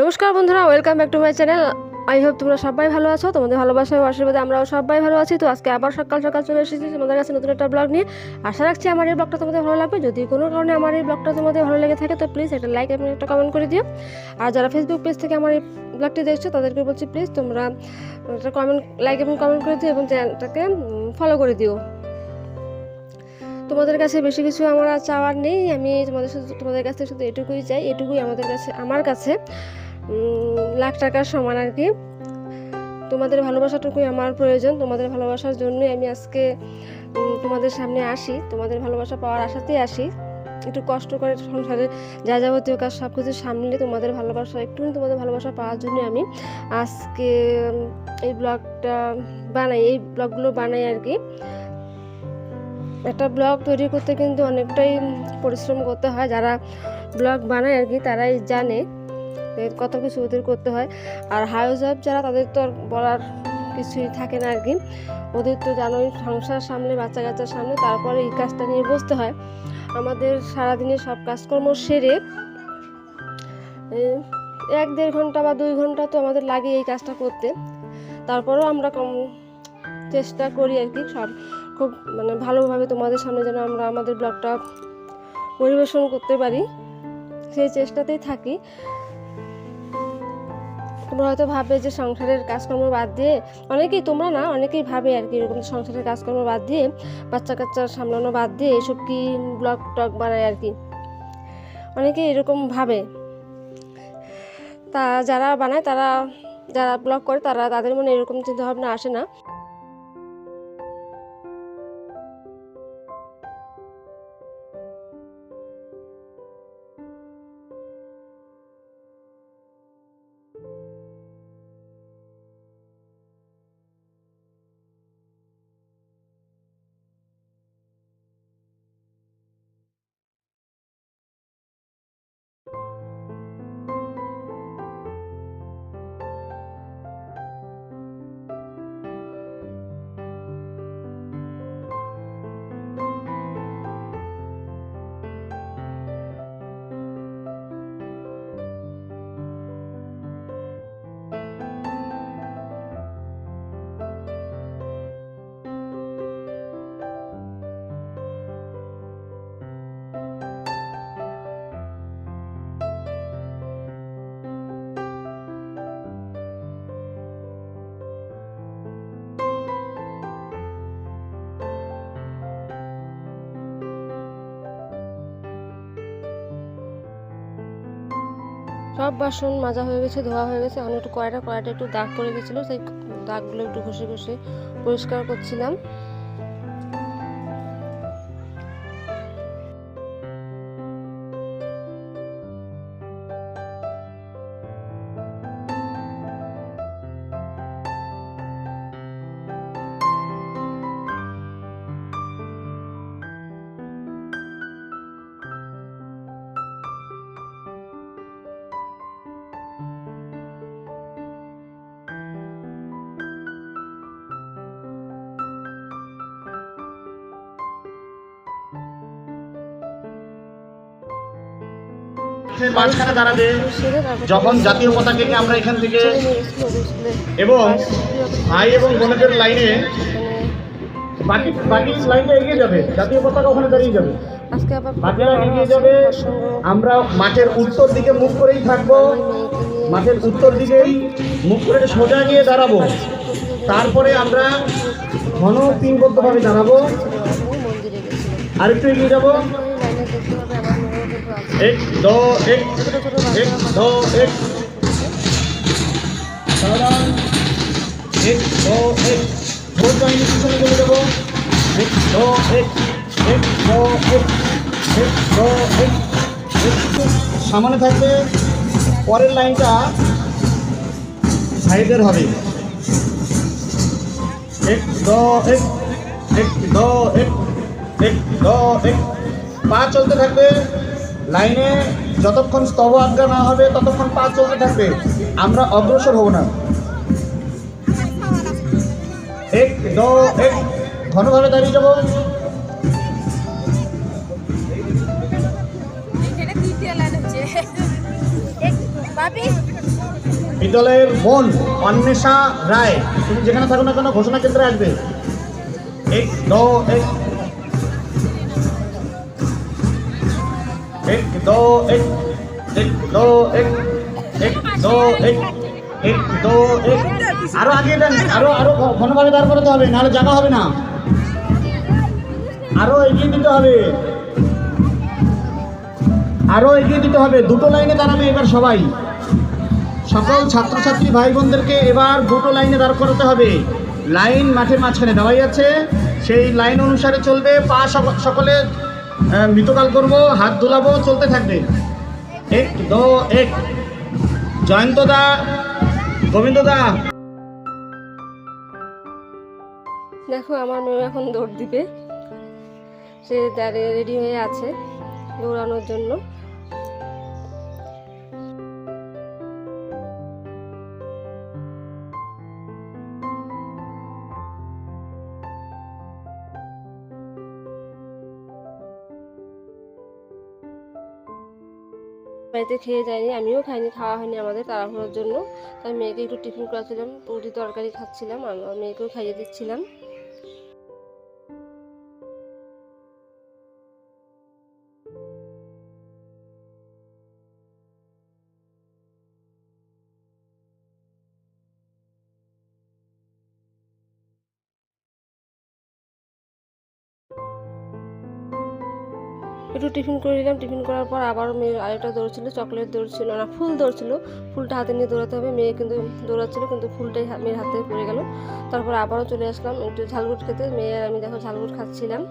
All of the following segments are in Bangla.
নমস্কার বন্ধুরা welcome back to my channel I hope তোমরা সবাই ভালো আছো, তোমাদের ভালোবাসা আশীর্বাদে আমরাও সবাই ভালো আছি। তো আজকে আবার সকাল সকাল চলে এসেছি তোমাদের কাছে নতুন একটা ব্লগ নিয়ে। আশা রাখছি আমার এই ব্লগটা তোমাদের ভালো লাগবে। যদি কোনো কারণে আমার এই ব্লগটা তোমাদের ভালো লেগে থাকে, তো প্লিজ একটা লাইক এবং একটা কমেন্ট করে দিও। আর যারা ফেসবুক পেজ থেকে আমার এই ব্লগটি দেখছ, তাদেরকে বলছি প্লিজ তোমরা একটা কমেন্ট লাইক এবং কমেন্ট করে দিও এবং চ্যানেলটাকে ফলো করে দিও। তোমাদের কাছে বেশি কিছু আমার চাওয়ার নেই। আমি তোমাদের শুধু তোমাদের কাছে শুধু এটুকুই চাই, এটুকুই আমাদের কাছে, আমার কাছে। লাখ টাকার সমান আর কি। তোমাদের ভালোবাসাটুকুই আমার প্রয়োজন, তোমাদের ভালোবাসার জন্যই আমি আজকে তোমাদের সামনে আসি। তোমাদের ভালোবাসা পাওয়ার আশাতেই আসি। একটু কষ্ট করে সংসারে যা যাবতীয় কাজ সব কিছু সামলে তোমাদের ভালোবাসা একটু তোমাদের ভালোবাসা পাওয়ার জন্য আমি আজকে এই ব্লগটা বানাই, এই ব্লগগুলো বানাই আর কি। একটা ব্লগ তৈরি করতে কিন্তু অনেকটাই পরিশ্রম করতে হয়। যারা ব্লগ বানায় আর কি, তারাই জানে। কত কিছু ওদের করতে হয়। আর হাউস ওয়াইফ যারা, তাদের তো আর বলার কিছুই থাকে না আর কি ওদের তো জানোই সংসার সামনে, বাচ্চা কাচ্চার সামনে, তারপরে এই কাজটা নিয়ে বসতে হয়। আমাদের সারাদিনে সব কাজকর্ম সেরে এক দেড় ঘণ্টা বা দুই ঘণ্টা তো আমাদের লাগে এই কাজটা করতে। তারপরেও আমরা কম- চেষ্টা করি আর কি সব। খুব মানে ভালোভাবে তোমাদের সামনে যেন আমরা আমাদের ব্লগটা পরিবেশন করতে পারি। সেই চেষ্টাতেই থাকি। তোমরা হয়তো ভাবে যে সংসারের কাজকর্ম বাদ দিয়ে অনেকেই তোমরা না, অনেকেই ভাবে আর কি এরকম সংসারের কাজকর্ম বাদ দিয়ে, বাচ্চা কাচ্চা সামলানো বাদ দিয়ে এসব কি ব্লগ টক বানায় আর কি। অনেকে এরকম ভাবে। তা যারা বানায় তারা, যারা ব্লগ করে তারা তাদের মনে এরকম চিন্তাভাবনা আসে না। সব বাসন মাজা হয়ে গেছে, ধোয়া হয়ে গেছে। আমি একটু কয়টা কয়টা একটু দাগ পড়ে গেছিল, সেই দাগগুলো একটু ঘষে ঘষে পরিষ্কার করছিলাম। মাঝখানে দাঁড়াবে। যখন জাতীয় পতাকাকে আমরা এখান থেকে। এবং ভাই এবং বোনেদের লাইনে বাকি বাকি লাইনটা এগিয়ে যাবে। জাতীয় পতাকা ওখানে দাঁড়িয়ে যাবে। বাকিরা এগিয়ে যাবে। আমরা মাঠের উত্তর দিকে মুখ করেই থাকব। মাঠের উত্তর দিকেই মুখ করে সোজা গিয়ে দাঁড়াবো। তারপরে আমরা ঘন পিনবদ্ধভাবে দাঁড়াবো। আরেকটু এগিয়ে যাব। ছোট ছোট এক বাচ্চা দো এক সাবধান এক দো এক ভোট বাহিনী পিছনে চলে যাব এক দো এক এক দো এক এক দো এক সামনে থাকবে, পরের লাইনটা সাইডের হবে। এক, দো, এক এক, দো, এক এক, দো, এক। পা চলতে থাকবে লাইনে যতক্ষণ স্তব আজ্ঞা না হবে ততক্ষণ পা চলতে থাকবে। আমরা অগ্রসর হব না। এক দো এক। ঘনভাবে দাঁড়িয়ে যাব। বিদ্যালয়ের বোন অন্বেষা রায় তুমি যেখানে থাকো না কেন ঘোষণা কেন্দ্রে আসবে। এক দো এক। এক দো এক এক দো এক এক দো এক এক দো এক আরও আগে দেন, আরও আরও ঘনভাবে দাঁড় করাতে হবে, নাহলে জায়গা হবে না। আরও এগিয়ে দিতে হবে। আরও এগিয়ে দিতে হবে। দুটো লাইনে দাঁড়াবে এবার সবাই। সকল ছাত্রছাত্রী ভাই বোনদেরকে এবার দুটো লাইনে দাঁড় করাতে হবে। লাইন মাঠের মাঝখানে দেওয়াই আছে। সেই লাইন অনুসারে চলবে। পা সক- সকলে মৃতকাল করব, হাত ধুলাবো, চলতে থাকবে। এক, দো, এক। জয়ন্ত দা গোবিন্দ দা দেখো, আমার মেয়ে এখন দৌড় দিবে। সে দাঁড়িয়ে রেডি হয়ে আছে দৌড়ানোর জন্য। বাড়িতে খেয়ে যায়নি, আমিও খাইনি, খাওয়া হয়নি আমাদের তাড়াহুড়োর জন্য। তাই মেয়েকে একটু টিফিন করাছিলাম রুটি তরকারি খাচ্ছিলাম, আর মেয়েকেও খাইয়ে দিচ্ছিলাম। একটু টিফিন করে নিলাম। টিফিন করার পর আবারও মেয়ের আরেকটা দৌড়ছিল চকলেট দৌড়ছিল না, ফুল দৌড়ছিল ফুলটা হাতে নিয়ে দৌড়াতে হবে, মেয়ে কিন্তু দৌড়াচ্ছিল, কিন্তু ফুলটাই মেয়ের হাতে পড়ে গেল। তারপর আবারও চলে আসলাম একটু ঝালগুট খেতে। মেয়ে আমি দেখো ঝালগুট খাচ্ছিলাম।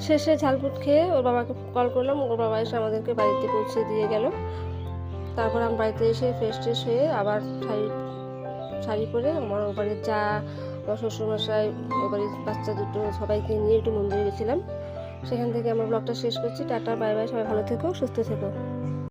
শেষে ঝালপুট খেয়ে ওর বাবাকে কল করলাম। ওর বাবা এসে আমাদেরকে বাড়িতে পৌঁছে দিয়ে গেল। তারপর আমি বাড়িতে এসে ফ্রেশ ট্রেশ হয়ে আবার শাড়ি শাড়ি পরে আমার ও বাড়ির যা আমার শ্বশুরমশাই ও বাড়ির বাচ্চা দুটো সবাইকে নিয়ে একটু মন্দিরে গেছিলাম। সেখান থেকে আমার ব্লগটা শেষ করছি। টাটা বাই বাই সবাই ভালো থেকো, সুস্থ থেকো।